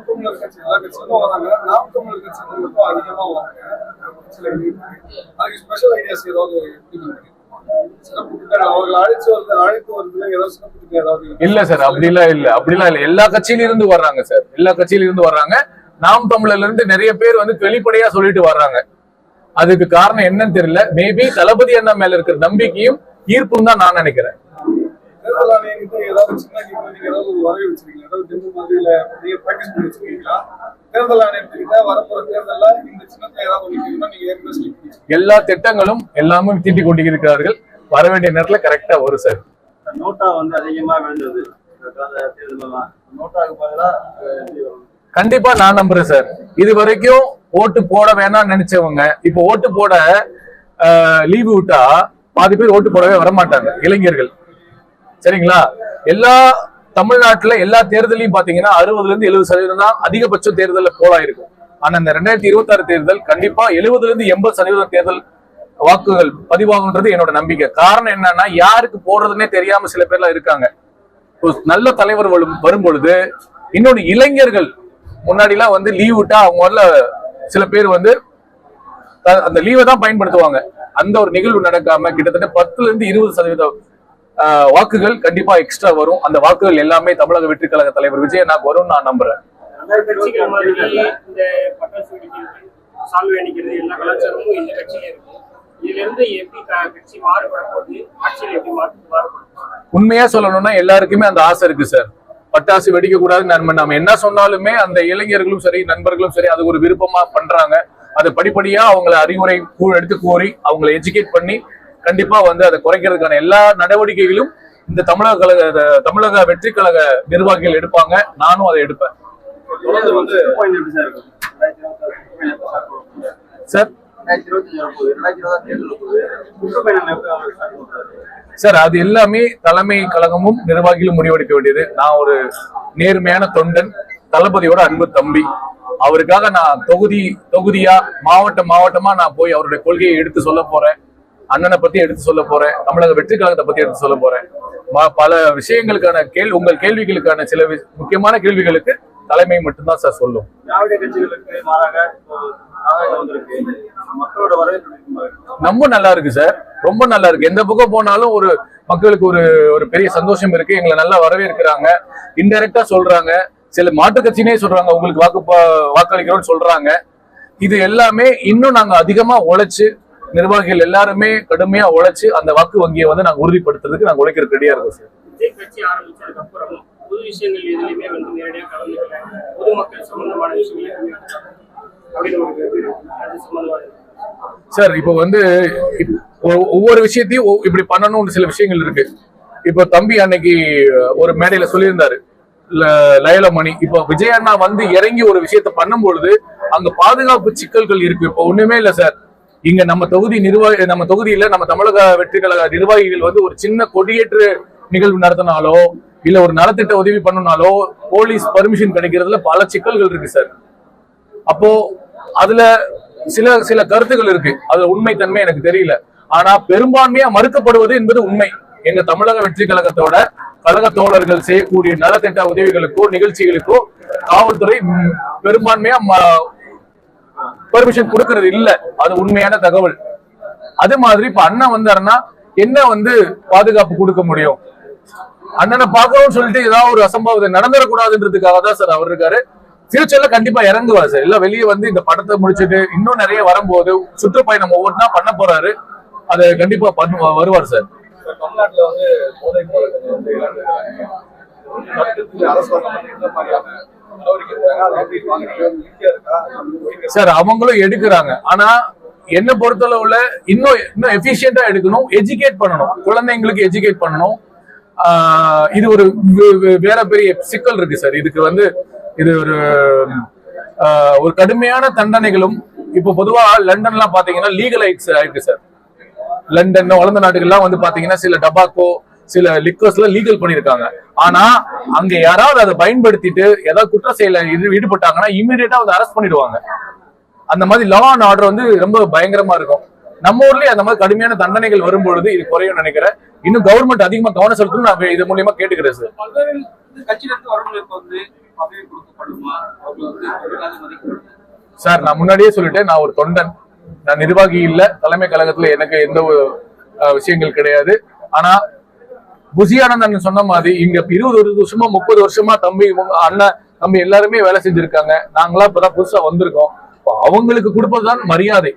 நாம் தமிழர் கட்சி எல்லா வராங்க நாம் தமிழர் கட்சி மட்டும் அதிகமா வராங்க அதுக்கு ஸ்பெஷல் ஐடியாஸ் ஏதாவது ஏதாவது இல்ல சார் அப்படிலாம் இல்ல. அப்படிலாம் இல்ல. எல்லா கட்சியில இருந்து வர்றாங்க சார். எல்லா கட்சியில இருந்து வர்றாங்க. நாம் தமிழர்ல இருந்து நிறைய பேர் வந்து வெளிப்படையா சொல்லிட்டு வர்றாங்க. அதுக்கு காரணம் என்னன்னு தெரியல. மேபி தளபதி அண்ணா மேல இருக்கிற நம்பிக்கையும் ஈர்ப்பும் தான் நான் நினைக்கிறேன். தேர்தல் ஆணையர்கிட்ட ஏதாவது சின்ன கேட்கல நீங்க ஏதாவது ஒரு வரைய வச்சிருக்கீங்க ஏதாவது டெமோ மாதிரி இல்ல நீங்க பிராக்டிஸ் பண்ணி வச்சிருக்கீங்களா? தேர்தல் ஆணையர்கிட்ட வரப்போற தேர்தல்ல இந்த சின்னத்தை ஏதாவது ஒழிக்கணும்னா நீங்க ஏற்கனவே சொல்லி வச்சிருக்கீங்க. எல்லா திட்டங்களும் எல்லாமே தீட்டி கொண்டிருக்கிறார்கள். வர வேண்டிய நேரத்துல கரெக்டா வரும் சார் நோட்டா வந்து அதிகமா விழுந்தது. நோட்டாவுக்கு பதிலா. கண்டிப்பா நான் நம்புறேன் சார் இது வரைக்கும் ஓட்டு போட வேணாம்னு நினைச்சவங்க இப்போ ஓட்டு போட லீவு விட்டா பாதி பேர் ஓட்டு போடவே வரமாட்டாங்க இளைஞர்கள். சரிங்களா? எல்லா தமிழ்நாட்டுல எல்லா தேர்தலையும் பாத்தீங்கன்னா அறுபதுல இருந்து எழுபது சதவீதம் தான் அதிகபட்ச தேர்தல் போலா இருக்கும் ஆனா இந்த ரெண்டாயிரத்தி இருபத்தி ஆறு தேர்தல் கண்டிப்பா எழுபதுல இருந்து எண்பது சதவீதம் தேர்தல் வாக்குகள் பதிவாகுன்றது என்னோட நம்பிக்கை. காரணம் என்னன்னா யாருக்கு போடுறதுன்னே தெரியாம சில பேர்லாம் இருக்காங்க. நல்ல தலைவர் வரும் பொழுது இன்னொன்னு இளைஞர்கள் முன்னாடி எல்லாம் வந்து லீவ் விட்டா அவங்க வரல சில பேர் வந்து அந்த லீவை தான் பயன்படுத்துவாங்க. அந்த ஒரு நிகழ்வு நடக்காம கிட்டத்தட்ட பத்துல இருந்து இருபது சதவீதம் வாக்குகள் கண்டிப்பா எக்ஸ்ட்ரா வரும். அந்த வாக்குகள் எல்லாமே தமிழக வெற்றி கழக தலைவர் விஜயநாத் வரும்னு நான் நம்புறேன். உண்மையா சொல்லணும்னா எல்லாருக்குமே அந்த ஆசை இருக்கு சார். பட்டாசு வெடிக்க கூடாது நம்ம நம்ம என்ன சொன்னாலுமே அந்த இளைஞர்களும் சரி நண்பர்களும் சரி அது ஒரு விருப்பமா பண்றாங்க. அதை படிப்படியா அவங்கள அறிவுரை எடுத்து கூறி அவங்களை எஜுகேட் பண்ணி கண்டிப்பா வந்து அதை குறைக்கிறதுக்கான எல்லா நடவடிக்கைகளும் இந்த தமிழக கழக தமிழக வெற்றி கழக நிர்வாகிகள் எடுப்பாங்க. நானும் அதை எடுப்பேன். சார் சார் அது எல்லாமே தலைமை கழகமும் நிர்வாகிகளும் முடிவெடுக்க வேண்டியது. நான் ஒரு நேர்மையான தொண்டன் தளபதியோட அன்பு தம்பி. அவருக்காக நான் தொகுதி தொகுதியா மாவட்ட மாவட்டமா நான் போய் அவருடைய கொள்கையை எடுத்து சொல்ல போறேன். அண்ணனை பத்தி எடுத்து சொல்ல போறேன். தமிழக வெற்றி கழகத்தை பத்தி எடுத்து சொல்ல போறேன். பல விஷயங்களுக்கான கேள்வி உங்கள் கேள்விகளுக்கான சில முக்கியமான கேள்விகளுக்கு தலைமை மட்டும்தான் சார் சொல்லும்? ரொம்ப நல்லா இருக்கு சார். ரொம்ப நல்லா இருக்கு. எந்த பக்கம் போனாலும் ஒரு மக்களுக்கு ஒரு ஒரு பெரிய சந்தோஷம் இருக்கு. எங்களை நல்லா வரவேற்கிறாங்க. இன்டெரக்டா சொல்றாங்க. சில மாற்று கட்சினே சொல்றாங்க. உங்களுக்கு வாக்கு வாக்களிக்கிறோம்னு சொல்றாங்க. இது எல்லாமே இன்னும் நாங்க அதிகமா உழைச்சு நிர்வாகிகள் எல்லாருமே கடுமையா உழைச்சு அந்த வாக்கு வங்கியை வந்து நாங்க உறுதிப்படுத்துறதுக்கு நாங்க உழைக்கிறதுக்கு ரெடியா இருக்கோம் சார். கட்சி ஆரம்பிச்சதுக்கு அப்புறம் பொது விஷயங்கள் எதுலையுமே வந்து நேரடியாக கலந்துக்கல. பொதுமக்கள் சம்பந்தமான விஷயங்கள் சார் இப்போ வந்து ஒவ்வொரு விஷயத்தையும் இப்படி பண்ணணும்னு சில விஷயங்கள் இருக்கு. இப்போ தம்பி அன்னைக்கு ஒரு மேடையில சொல்லியிருந்தாரு லயலமணி. இப்போ விஜய் அண்ணா வந்து இறங்கி ஒரு விஷயத்த பண்ணும் பொழுது அங்க பாதுகாப்பு சிக்கல்கள் இருக்கு. இப்போ ஒண்ணுமே இல்ல சார். இங்க நம்ம தொகுதி நிர்வாகி நம்ம தொகுதியில நம்ம தமிழக வெற்றி கழக நிர்வாகிகள் வந்து ஒரு சின்ன கொடியேற்று நிகழ்வு நடத்தினாலோ இல்ல ஒரு நலத்திட்ட உதவி பண்ணனாலோ போலீஸ் பர்மிஷன் கிடைக்கிறதுல பல சிக்கல்கள் இருக்கு சார் அப்போ அதுல சில சில கருத்துக்கள் இருக்கு. உண்மை உண்மைத்தன்மை எனக்கு தெரியல. ஆனா பெரும்பான்மையா மறுக்கப்படுவது என்பது உண்மை. எங்க தமிழக வெற்றி கழகத்தோட கழக தோழர்கள் செய்யக்கூடிய நலத்திட்ட உதவிகளுக்கோ நிகழ்ச்சிகளுக்கோ காவல்துறை பெரும்பான்மையா பெர்மிஷன் கொடுக்கறது இல்ல. அது உண்மையான தகவல். அது மாதிரி இப்ப அண்ணன் வந்தாருன்னா என்ன வந்து பாதுகாப்பு கொடுக்க முடியும்? அண்ணனை பாக்கணும்னு சொல்லிட்டு ஏதாவது ஒரு அசம்பாவிதம் நடந்துடக்கூடாதுன்றதுக்காக தான் சார் அவர் இருக்காரு. ஃபியூச்சர்ல கண்டிப்பா இறங்குவார் சார். எல்லாம் வெளியே வந்து இந்த படத்தை முடிச்சிட்டு இன்னும் நிறைய வரும்போது சுற்றுப்பயணம் ஒவ்வொன்றா பண்ண போறாரு. அதை கண்டிப்பா பண்ணு வருவார் சார். தமிழ்நாட்டுல வந்து போதை அரசாங்கம் சார் அவங்களும் எடுக்கிறாங்க. ஆனா என்ன பொறுத்தளவுல இன்னும் இன்னும் எஃபிஷியண்டா எடுக்கணும் எஜுகேட் பண்ணணும். குழந்தைங்களுக்கு எஜுகேட் பண்ணணும். இது ஒரு வேற பெரிய சிக்கல் இருக்கு சார். இதுக்கு வந்து இது ஒரு ஒரு கடுமையான தண்டனைகளும் இப்போ பொதுவா லண்டன்லாம் பாத்தீங்கன்னா லீகலைட்ஸ் ஆயிருக்கு சார். லண்டன் வளர்ந்த நாடுகள்லாம் வந்து பாத்தீங்கன்னா சில டபாக்கோ சில லிக்கர்ஸ்ல லீகல் பண்ணிருக்காங்க ஆனா அங்க யாராவது அதை பயன்படுத்திட்டு ஏதாவது குற்ற செயல ஈடு- ஈடுபட்டாங்கன்னா இமீடியட்டா வந்து அரெஸ்ட் பண்ணிடுவாங்க. அந்த மாதிரி லா அண்ட் ஆர்டர் வந்து ரொம்ப பயங்கரமா இருக்கும். நம்ம ஊர்லயே அந்த மாதிரி கடுமையான தண்டனைகள் வரும்பொழுது இது குறையும் நினைக்கிறேன். இன்னும் கவர்மெண்ட் அதிகமா கவனம் செலுத்தணும் நான் இது மூலியமா கேட்டுக்கிறேன் சார் சார் நான் முன்னாடியே சொல்லிட்டேன் நான் ஒரு தொண்டன். நான் நிர்வாகி இல்ல தலைமை கழகத்துல எனக்கு எந்த விஷயங்கள் கிடையாது. ஆனா புசியானந்தன் சொன்ன மாதிரி இங்க இருபது ஒரு வருஷமா முப்பது வருஷமா தம்பி இவங்க அண்ணன் தம்பி எல்லாருமே வேலை செஞ்சிருக்காங்க. நாங்களா இப்பதான் புதுசா வந்திருக்கோம். அவங்களுக்கு கொடுப்பதுதான் மரியாதை.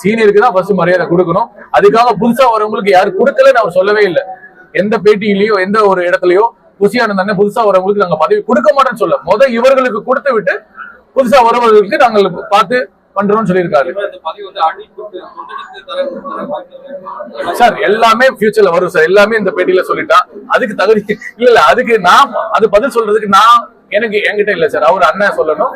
சீனியருக்கு தான் ஃபர்ஸ்ட் மரியாதை கொடுக்கணும். அதுக்காக புதுசா வரவங்களுக்கு யாரு கொடுக்கலன்னு அவர் சொல்லவே இல்லை. எந்த பேட்டியிலயோ எந்த ஒரு இடத்துலயோ புசியானந்தன் புதுசா வரவங்களுக்கு நாங்க பதவி கொடுக்க மாட்டோம்னு சொல்ல. முத இவர்களுக்கு கொடுத்து விட்டு புதுசா வரவர்களுக்கு நாங்கள் பார்த்து பண்றோம்னு சொல்லியிருக்காரு. சார் எல்லாமே ஃபியூச்சர்ல வரும் சார். எல்லாமே இந்த பேட்டியில சொல்லிட்டான் அதுக்கு தகுதி இல்ல இல்ல அதுக்கு நான் அது பதில் சொல்றதுக்கு நான் எனக்கு என்கிட்ட இல்ல சார். அவர் அண்ணன் சொல்லணும்.